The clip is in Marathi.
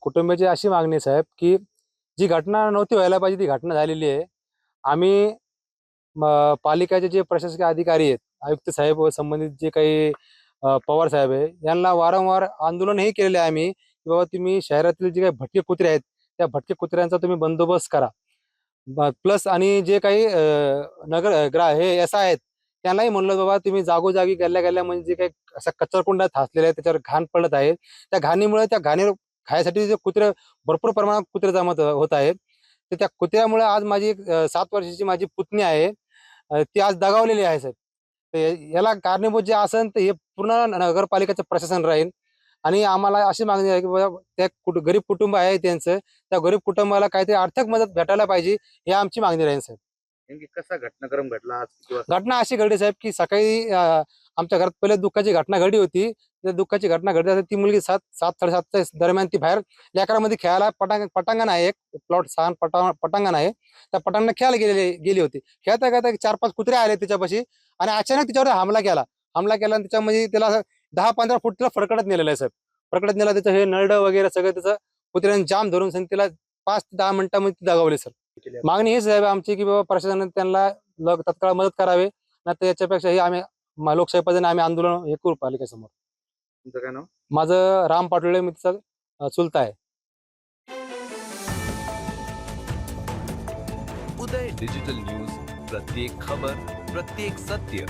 कुटुंबाची अशी मागणी साहेब की जी घटना नव्हती व्हायला पाहिजे ती घटना झालेली आहे. आम्ही पालिकेचे जे प्रशासकीय अधिकारी आहेत आयुक्त साहेब व संबंधित जे काही पवार साहेब आहे यांना वारंवार आंदोलनही केलेले आहे आम्ही की बाबा तुम्ही शहरातील जे काही भटके कुत्रे आहेत त्या भटके कुत्र्यांचा तुम्ही बंदोबस्त करा. प्लस आणि जे काही नगर ग्रा हे असं आहेत त्यांनाही म्हणलं बाबा तुम्ही जागोजागी गल्ल्या गल्ल्या म्हणजे जे काही असा कचरकुंडा थासलेला आहे त्याच्यावर घाण पडत आहे. त्या घाणीमुळे त्या घाणी खायसाठी जे कुत्रे भरपूर प्रमाणात कुत्रे जमत होत आहेत. तर त्या कुत्र्यामुळे आज माझी एक, सात वर्षाची माझी पुतणी आहे. ती आज दगावलेली आहे साहेब. तर याला कारणीभूत जे असेल तर हे पूर्ण नगरपालिकेचं प्रशासन राहील. आणि आम्हाला अशी मागणी आहे की बाबा त्या कुट गरीब कुटुंब आहे त्यांचं. त्या गरीब कुटुंबाला काहीतरी आर्थिक मदत भेटायला पाहिजे ही आमची मागणी राहील साहेब. कसा घटनाक्रम घडला घटना अशी घडली साहेब की सकाळी आमच्या घरात पहिले दुःखाची घटना घडली होती. त्या दुःखाची घटना घडली असते ती मुलगी सात सात साडेसातच्या दरम्यान ती बाहेर लेकरामध्ये खेळायला पटांग पटांगण आहे एक. प्लॉट सहा पटा पटांगण आहे. त्या पटांगण खेळायला गेलेली गेली होती. खेळता खेळता चार पाच कुत्रे आले तिच्यापाशी आणि अचानक तिच्यावर हमला केला. हमला केला आणि त्याच्यामध्ये त्याला दहा पंधरा फूट तिला फडकडत नेलेलं आहे साहेब. फडकडत नेला त्याचं हे नरड वगैरे सगळं त्याचं कुत्र्याने जाम धरून सन तिला पाच ते दहा मिनिटांमध्ये दगावले सर मागणी हीच आहे आमची की बाबा प्रशासनाने त्यांना लग तत्काळ मदत करावे. नाही तर याच्यापेक्षाही आम्ही म- लोकशाही पद्धतीने आम्ही आंदोलन हे करू पालिकेसमोर. तुमचं काय नाव? माझं राम पाटोळे मी तिचा अं, चुलता आहे. उदय डिजिटल न्यूज प्रत्येक खबर प्रत्येक सत्य.